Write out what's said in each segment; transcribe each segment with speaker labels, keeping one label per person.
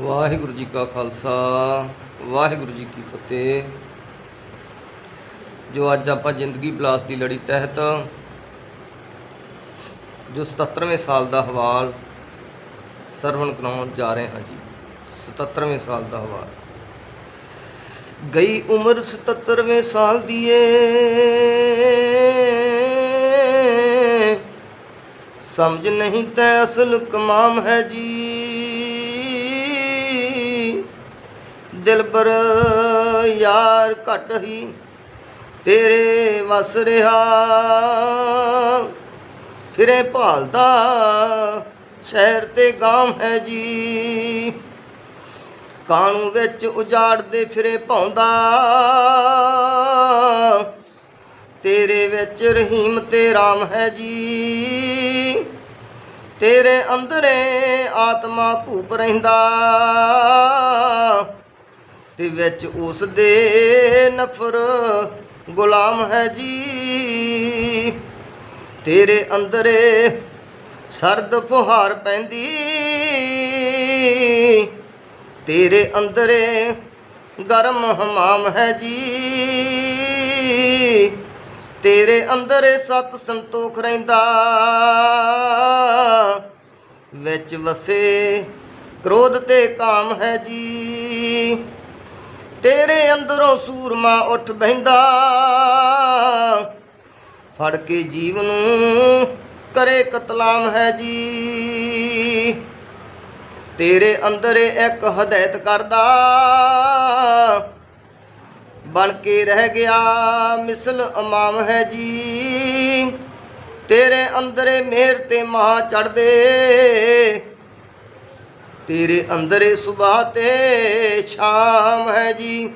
Speaker 1: ਵਾਹਿਗੁਰੂ ਜੀ ਕਾ ਖਾਲਸਾ, ਵਾਹਿਗੁਰੂ ਜੀ ਕੀ ਫਤਿਹ। ਜੋ ਅੱਜ ਆਪਾਂ ਜ਼ਿੰਦਗੀ ਬਲਾਸ ਦੀ ਲੜੀ ਤਹਿਤ ਜੋ 77ਵੇਂ ਸਾਲ ਦਾ ਹਵਾਲ ਸਰਵਣ ਕਰਾਉਣ ਜਾ ਰਹੇ ਹਾਂ ਜੀ 77ਵੇਂ ਸਾਲ ਦਾ ਹਵਾਲ। ਗਈ ਉਮਰ 77ਵੇਂ ਸਾਲ ਦੀ ਏ। ਸਮਝ ਨਹੀਂ ਤੈ ਅਸਲ ਕਮਾਮ ਹੈ ਜੀ। ਦਿਲਬਰ ਯਾਰ ਘਟ ਹੀ, ਤੇਰੇ ਵਸ ਰਿਹਾ। ਫਿਰੇ ਭਾਲਦਾ ਸ਼ਹਿਰ ਤੇ ਗਾਮ ਹੈ ਜੀ। ਕਾਣੂ ਵਿੱਚ ਉਜਾੜਦੇ ਫਿਰੇ ਭੌਂਦਾ ਤੇਰੇ ਵਿੱਚ ਰਹੀਮ ਤੇ ਰਾਮ ਹੈ ਜੀ। ਤੇਰੇ ਅੰਦਰੇ ਆਤਮਾ ਭੂਪ ਰਹਿੰਦਾ। ਵਿੱਚ ਉਸ ਦੇ ਨਫਰ ਗੁਲਾਮ ਹੈ ਜੀ। ਤੇਰੇ ਅੰਦਰੇ ਸਰਦ ਫੁਹਾਰ ਪੈਂਦੀ। ਤੇਰੇ ਅੰਦਰੇ ਗਰਮ ਹਮਾਮ ਹੈ ਜੀ। ਤੇਰੇ ਅੰਦਰੇ ਸਤ ਸੰਤੋਖ ਰਹਿੰਦਾ। ਵਿੱਚ ਵਸੇ ਕ੍ਰੋਧ ਤੇ ਕਾਮ ਹੈ ਜੀ। ਤੇਰੇ ਅੰਦਰੋਂ ਸੂਰਮਾ ਉੱਠ ਬਹਿੰਦਾ। ਫੜ ਕੇ ਜੀਵ ਨੂੰ ਕਰੇ ਕਤਲਾਮ ਹੈ ਜੀ। ਤੇਰੇ ਅੰਦਰ ਇੱਕ ਹਦਾਇਤ ਕਰਦਾ। ਬਣ ਕੇ ਰਹਿ ਗਿਆ ਮਿਸਲ ਇਮਾਮ ਹੈ ਜੀ। ਤੇਰੇ ਅੰਦਰ ਮੇਰ ਤੇ ਮਾਂ ਚੜਦੇ ਤੇਰੇ ਅੰਦਰ ਸੁਬਾਹ ਤੇ ਸ਼ਾਮ ਹੈ ਜੀ।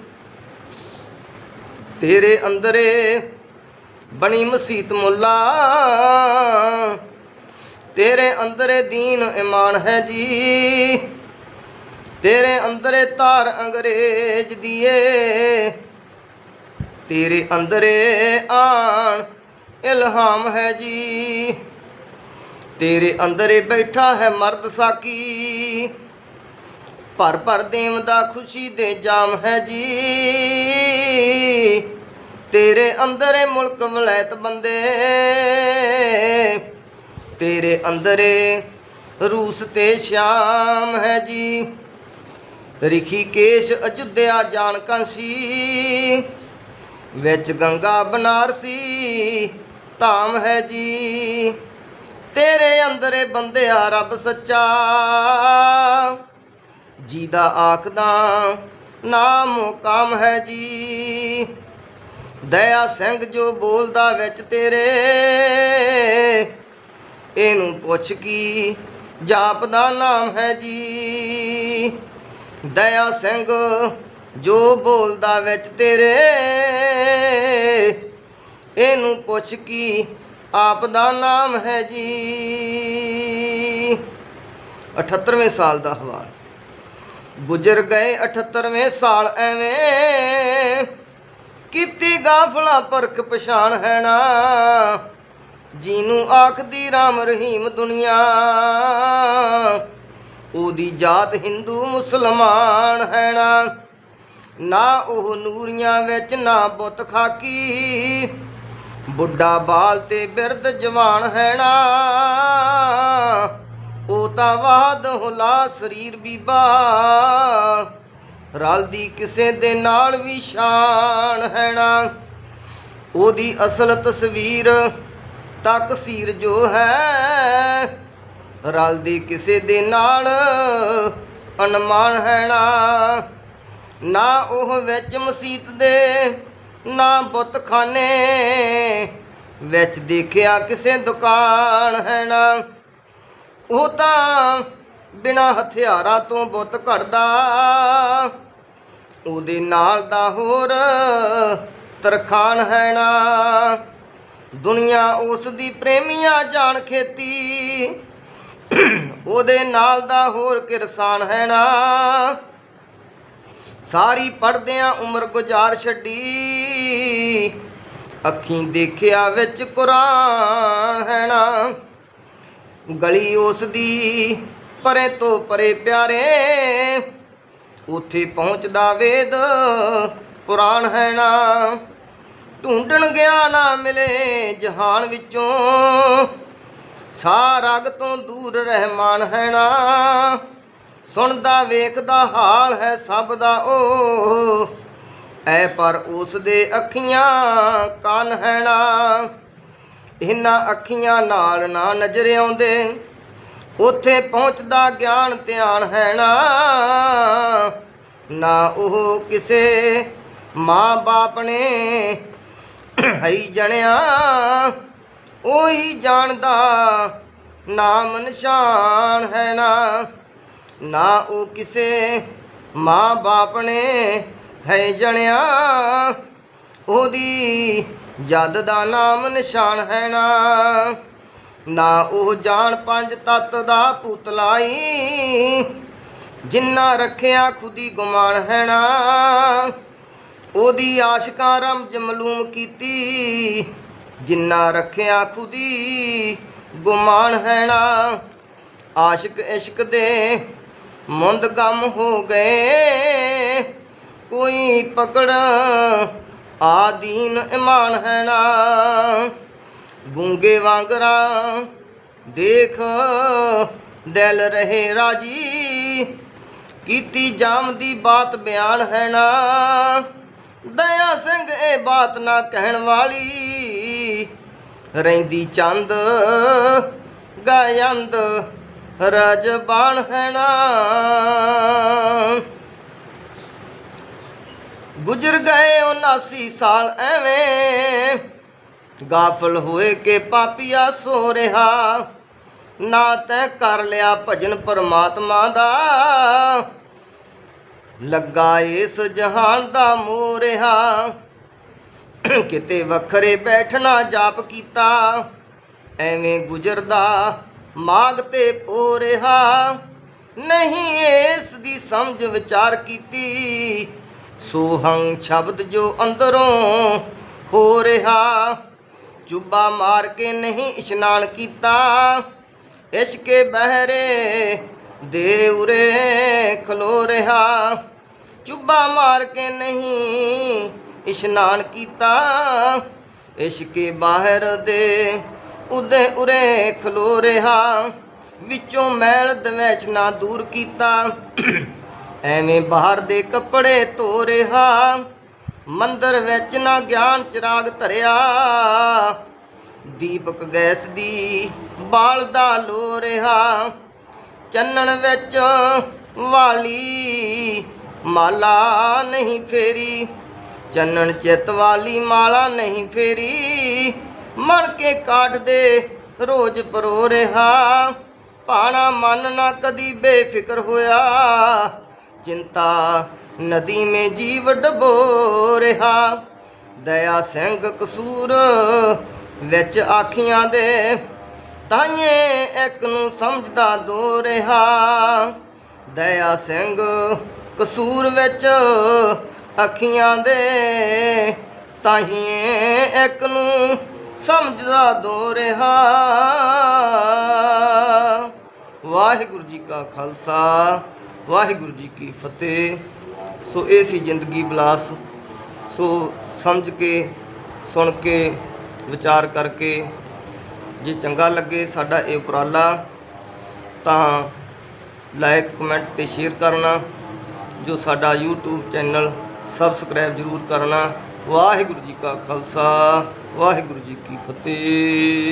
Speaker 1: ਤੇਰੇ ਅੰਦਰ ਬਣੀ ਮਸੀਤ ਮੁੱਲਾ। ਤੇਰੇ ਅੰਦਰ ਦੀਨ ਇਮਾਨ ਹੈ ਜੀ। ਤੇਰੇ ਅੰਦਰ ਧਾਰ ਅੰਗਰੇਜ਼ ਦੀਏ ਤੇਰੇ ਅੰਦਰ ਆਣ ਇਲਹਾਮ ਹੈ ਜੀ। ਤੇਰੇ ਅੰਦਰ ਬੈਠਾ ਹੈ ਮਰਦ ਸਾਕੀ। ਭਰ ਭਰ ਦੇਵ ਦਾ ਖੁਸ਼ੀ ਦੇ ਜਾਮ ਹੈ ਜੀ। ਤੇਰੇ ਅੰਦਰੇ ਮੁਲਕ ਵਲੈਤ ਬੰਦੇ, ਤੇਰੇ ਅੰਦਰੇ ਰੂਸ ਤੇ ਸ਼ਾਮ ਹੈ ਜੀ। ਰਿਖੀਕੇਸ਼ ਅਯੁੱਧਿਆ ਜਾਣ ਕੰਸੀ, ਵਿੱਚ ਗੰਗਾ ਬਨਾਰਸੀ ਧਾਮ ਹੈ ਜੀ। ਤੇਰੇ ਅੰਦਰੇ ਬੰਦਿਆ ਰੱਬ ਸੱਚਾ ਜੀ ਦਾ ਆਖਦਾ, ਨਾਮ ਕਾਮ ਹੈ ਜੀ। ਦਇਆ ਸਿੰਘ ਜੋ ਬੋਲਦਾ ਵਿੱਚ ਤੇਰੇ, ਇਹਨੂੰ ਪੁੱਛ ਕੀ, ਜਾਪ ਦਾ ਨਾਮ ਹੈ ਜੀ। ਦਇਆ ਸਿੰਘ ਜੋ ਬੋਲਦਾ ਵਿੱਚ ਤੇਰੇ, ਇਹਨੂੰ ਪੁੱਛ ਕੀ, ਆਪ ਦਾ ਨਾਮ ਹੈ ਜੀ। 78ਵੇਂ ਸਾਲ ਦਾ ਹਵਾਲ। ਗੁਜ਼ਰ ਗਏ 78ਵੇਂ ਸਾਲ ਐਵੇਂ। ਕੀਤੀ ਗਾਫਲਾ ਪਰਖ ਪਛਾਣ ਹੈ ਨਾ। ਜਿਹਨੂੰ ਆਖਦੀ ਰਾਮ ਰਹੀਮ ਦੁਨੀਆ। ਉਹਦੀ ਜਾਤ ਹਿੰਦੂ ਮੁਸਲਮਾਨ ਹੈ ਨਾ। ਨਾ ਉਹ ਨੂਰੀਆਂ ਵਿੱਚ, ਨਾ ਬੁੱਤ ਖਾਕੀ। ਬੁੱਢਾ ਬਾਲ ਤੇ ਬਿਰਧ ਜਵਾਨ ਹੈ ਨਾ। ਉਹ ਤਾਂ ਵਾਦ ਹੁਲਾ ਸਰੀਰ ਬੀਬਾ। ਰਲਦੀ ਕਿਸੇ ਦੇ ਨਾਲ ਵੀ ਸ਼ਾਨ ਹੈ ਨਾ ਉਹਦੀ ਅਸਲ ਤਸਵੀਰ ਤਕਸੀਰ ਜੋ ਹੈ। ਰਲਦੀ ਕਿਸੇ ਦੇ ਨਾਲ ਅਨਮਾਨ ਹੈ ਨਾ ਨਾ ਉਹ ਵਿੱਚ ਮਸੀਤ ਦੇ, ਨਾ ਬੁੱਤਖਾਨੇ ਵਿੱਚ ਦੇਖਿਆ ਕਿਸੇ ਦੁਕਾਨ ਹੈ ਨਾ ਉਹ ਤਾਂ ਬਿਨਾ ਹਥਿਆਰਾਂ ਤੋਂ ਬੁੱਤ ਘੜਦਾ ਉਹਦੇ ਨਾਲ ਦਾ ਹੋਰ ਤਰਖਾਨ ਹੈ ਨਾ। ਦੁਨੀਆ ਉਸ ਦੀ ਪ੍ਰੇਮੀਆਂ ਜਾਣ ਖੇਤੀ। ਉਹਦੇ ਨਾਲ ਦਾ ਹੋਰ ਕਿਰਸਾਨ ਹੈ ਨਾ। ਸਾਰੀ ਪੜਦਿਆਂ ਉਮਰ ਗੁਜ਼ਾਰ ਛੱਡੀ। ਅੱਖੀਂ ਦੇਖਿਆ ਵਿੱਚ ਕੁਰਾਨ ਹੈ ਨਾ। ਗਲੀ ਉਸ ਦੀ ਪਰੇ ਤੋਂ ਪਰੇ ਪਿਆਰੇ, ਉਥੇ ਪਹੁੰਚਦਾ ਵੇਦ ਪੁਰਾਣ ਹੈ ਨਾ। ਢੂੰਡਣ ਗਿਆ ਨਾ ਮਿਲੇ ਜਹਾਨ ਵਿੱਚੋਂ ਸਾ ਤੋਂ ਦੂਰ ਰਹਿਮਾਨ ਹੈ ਨਾ। ਸੁਣਦਾ ਵੇਖਦਾ ਹਾਲ ਹੈ ਸਭ ਦਾ ਉਹ, ਐ ਪਰ ਉਸ ਦੇ ਅੱਖੀਆਂ ਕੰਨ ਹੈ ਨਾ। ਇਹਨਾਂ ਅੱਖੀਆਂ ਨਾਲ ਨਾ ਨਜ਼ਰ ਆਉਂਦੇ। ਉਥੇ ਪਹੁੰਚਦਾ ਗਿਆਨ ਧਿਆਨ ਹੈ ਨਾ। ਨਾ ਉਹ ਕਿਸੇ ਮਾਂ ਬਾਪ ਨੇ ਹਈ ਜਣਿਆ। ਉਹੀ ਜਾਣਦਾ ਨਾਮ ਨਿਸ਼ਾਨ ਹੈ ਨਾ। ਨਾ ਉਹ ਕਿਸੇ ਮਾਂ ਬਾਪ ਨੇ ਹੈ ਜਣਿਆ। ਉਹਦੀ ਜਦ ਦਾ ਨਾਮ ਨਿਸ਼ਾਨ ਹੈ ਨਾ ਨਾ ਉਹ ਜਾਣ ਪੰਜ ਤੱਤ ਦਾ ਪੁਤਲਾਈ ਜਿੰਨਾ ਰੱਖਿਆ ਖੁਦੀ ਗੁਮਾਨ ਹੈ ਨਾ ਉਹਦੀ ਆਸ਼ਕਾਂ ਰਮਜ ਮਲੂਮ ਕੀਤੀ। ਜਿੰਨਾ ਰੱਖਿਆ ਖੁਦੀ ਗੁਮਾਨ ਹੈ ਨਾ ਆਸ਼ਿਕ ਇਸ਼ਕ ਦੇ ਮੁੰਦ ਗਮ ਹੋ ਗਏ। ਕੋਈ ਪਕੜ ਆਦੀਨ ਇਮਾਨ ਹੈ ਨਾ। ਗੂੰਗੇ ਵਾਂਗਰਾ ਦੇਖ, ਦਿਲ ਰਹੇ ਰਾਜੀ। ਕੀਤੀ ਜਾਮ ਦੀ ਬਾਤ ਬਿਆਨ ਹੈ ਨਾ। ਦਇਆ ਸਿੰਘ ਇਹ ਬਾਤ ਨਾ ਕਹਿਣ ਵਾਲੀ। ਰਹਿੰਦੀ ਚੰਦ, ਗਾਇੰਦ, ਰਜਬਾਨ ਹੈ ਨਾ। ਗੁਜ਼ਰ ਗਏ 79 ਸਾਲ ਐਵੇਂ। ਗਾਫਲ ਹੋਏ ਕਿ ਪਾਪੀਆ ਸੋ ਰਿਹਾ। ਨਾ ਤੈ ਕਰ ਲਿਆ ਭਜਨ ਪਰਮਾਤਮਾ ਦਾ। ਲੱਗਾ ਇਸ ਜਹਾਨ ਦਾ ਮੋਹ ਰਿਹਾ। ਕਿਤੇ ਵੱਖਰੇ ਬੈਠਣਾ ਜਾਪ ਕੀਤਾ। ਐਵੇਂ ਗੁਜ਼ਰਦਾ ਮਾਗ ਤੇ ਪੋ ਰਿਹਾ। ਨਹੀਂ ਇਸ ਦੀ ਸਮਝ ਵਿਚਾਰ ਕੀਤੀ। ਸੋਹੰ ਸ਼ਬਦ ਜੋ ਅੰਦਰੋਂ ਹੋ ਰਿਹਾ ਚੁੱਬਾ ਮਾਰ ਕੇ ਨਹੀਂ ਇਸ਼ਨਾਨ ਕੀਤਾ। ਇਸ਼ਕੇ ਬਹਿਰੇ ਦੇ ਉਰੇ ਖਲੋ ਰਿਹਾ ਚੁੱਬਾ ਮਾਰ ਕੇ ਨਹੀਂ ਇਸ਼ਨਾਨ ਕੀਤਾ। ਇਸ਼ਕੇ ਬਾਹਰ ਦੇ, ਉਦੇ ਉਰੇ ਖਲੋ ਰਿਹਾ, ਵਿੱਚੋਂ ਮੈਲ ਦਵੈਸ਼ ਨਾ ਦੂਰ ਕੀਤਾ। ਐਵੇਂ ਬਾਹਰ ਦੇ ਕੱਪੜੇ ਧੋ ਰਿਹਾ, ਮੰਦਰ ਵਿੱਚ ਨਾ ਗਿਆਨ ਚਿਰਾਗ ਧਰਿਆ। ਦੀਪਕ ਗੈਸ ਦੀ ਬਾਲ ਦਾ ਲੋ ਰਿਹਾ, ਚੰਨਣ ਵਿੱਚ ਵਾਲੀ ਮਾਲਾ ਨਹੀਂ ਫੇਰੀ। ਚੰਨਣ ਚਿੱਤ ਵਾਲੀ ਮਾਲਾ ਨਹੀਂ ਫੇਰੀ, ਮਣ ਕੇ ਕਾਟ ਦੇ ਰੋਜ਼ ਪਰੋ ਰਿਹਾ। ਪਾਣਾ ਮਨ ਨਾ ਕਦੀ ਬੇਫਿਕਰ ਹੋਇਆ ਚਿੰਤਾ, ਨਦੀ ਮੇ ਜੀਵ ਡਬੋ ਰਿਹਾ। ਦਇਆ ਸਿੰਘ ਕਸੂਰ ਵਿੱਚ ਆਖੀਆਂ ਦੇ, ਤਾਈਏ ਇੱਕ ਨੂੰ ਸਮਝਦਾ ਦੋ ਰਿਹਾ। ਦਇਆ ਸਿੰਘ ਕਸੂਰ ਵਿੱਚ ਅੱਖੀਆਂ ਦੇ, ਤਾਈਏ ਇੱਕ ਨੂੰ ਸਮਝਦਾ ਦੋ ਰਿਹਾ। ਵਾਹਿਗੁਰੂ ਜੀ ਕਾ ਖਾਲਸਾ ਵਾਹਿਗੁਰੂ ਜੀ ਕੀ ਫਤਿਹ। ਸੋ ਇਹ ਸੀ ਜ਼ਿੰਦਗੀ ਬਲਾਸ। ਸੋ ਸਮਝ ਕੇ, ਸੁਣ ਕੇ, ਵਿਚਾਰ ਕਰਕੇ ਜੇ ਚੰਗਾ ਲੱਗੇ ਸਾਡਾ ਇਹ ਉਪਰਾਲਾ, ਤਾਂ ਲਾਈਕ ਕਮੈਂਟ ਤੇ ਸ਼ੇਅਰ ਕਰਨਾ, ਜੋ ਸਾਡਾ YouTube ਚੈਨਲ ਸਬਸਕ੍ਰਾਈਬ ਜ਼ਰੂਰ ਕਰਨਾ। ਵਾਹਿਗੁਰੂ ਜੀ ਕਾ ਖਾਲਸਾ, ਵਾਹਿਗੁਰੂ ਜੀ ਕੀ ਫਤਿਹ।